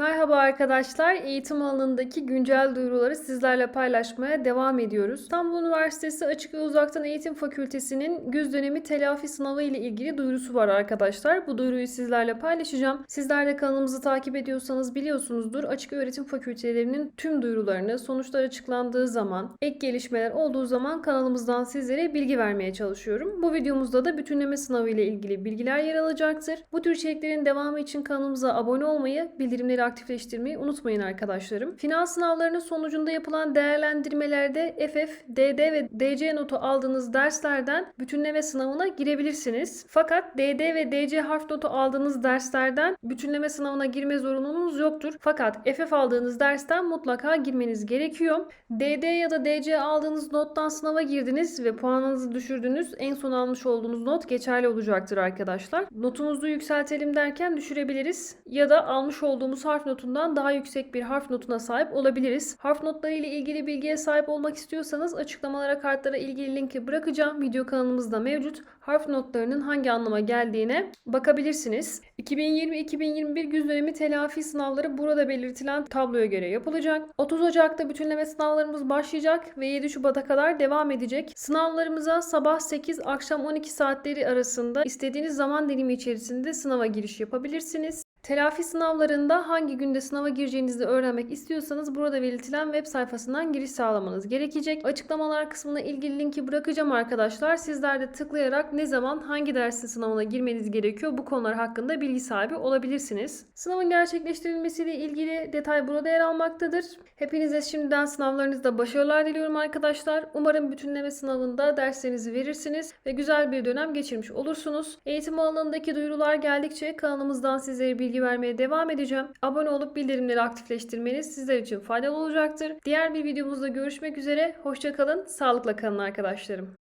Merhaba arkadaşlar. Eğitim alanındaki güncel duyuruları sizlerle paylaşmaya devam ediyoruz. İstanbul Üniversitesi Açık ve Uzaktan Eğitim Fakültesi'nin güz dönemi telafi sınavı ile ilgili duyurusu var arkadaşlar. Bu duyuruyu sizlerle paylaşacağım. Sizler de kanalımızı takip ediyorsanız biliyorsunuzdur. Açık öğretim fakültelerinin tüm duyurularını sonuçlar açıklandığı zaman, ek gelişmeler olduğu zaman kanalımızdan sizlere bilgi vermeye çalışıyorum. Bu videomuzda da bütünleme sınavı ile ilgili bilgiler yer alacaktır. Bu tür içeriklerin devamı için kanalımıza abone olmayı, bildirimleri aktifleştirmeyi unutmayın arkadaşlarım. Final sınavlarının sonucunda yapılan değerlendirmelerde FF, DD ve DC notu aldığınız derslerden bütünleme sınavına girebilirsiniz. Fakat DD ve DC harf notu aldığınız derslerden bütünleme sınavına girme zorunluluğunuz yoktur. Fakat FF aldığınız dersten mutlaka girmeniz gerekiyor. DD ya da DC aldığınız nottan sınava girdiniz ve puanınızı düşürdünüz. En son almış olduğunuz not geçerli olacaktır arkadaşlar. Notumuzu yükseltelim derken düşürebiliriz. Ya da almış olduğumuz harf notundan daha yüksek bir harf notuna sahip olabiliriz. Harf notları ile ilgili bilgiye sahip olmak istiyorsanız açıklamalara kartlara ilgili linki bırakacağım. Video kanalımızda mevcut. Harf notlarının hangi anlama geldiğine bakabilirsiniz. 2020-2021 güz dönemi telafi sınavları burada belirtilen tabloya göre yapılacak. 30 Ocak'ta bütünleme sınavlarımız başlayacak ve 7 Şubat'a kadar devam edecek. Sınavlarımıza sabah 8 akşam 12 saatleri arasında istediğiniz zaman dilimi içerisinde sınava giriş yapabilirsiniz. Telafi sınavlarında hangi günde sınava gireceğinizi öğrenmek istiyorsanız burada belirtilen web sayfasından giriş sağlamanız gerekecek. Açıklamalar kısmına ilgili linki bırakacağım arkadaşlar. Sizler de tıklayarak ne zaman hangi dersin sınavına girmeniz gerekiyor bu konular hakkında bilgi sahibi olabilirsiniz. Sınavın gerçekleştirilmesiyle ilgili detay burada yer almaktadır. Hepinize şimdiden sınavlarınızda başarılar diliyorum arkadaşlar. Umarım bütünleme sınavında derslerinizi verirsiniz ve güzel bir dönem geçirmiş olursunuz. Eğitim alanındaki duyurular geldikçe kanalımızdan sizlere bilgi vermeye devam edeceğim. Abone olup bildirimleri aktifleştirmeniz sizler için faydalı olacaktır. Diğer bir videomuzda görüşmek üzere. Hoşçakalın, sağlıkla kalın arkadaşlarım.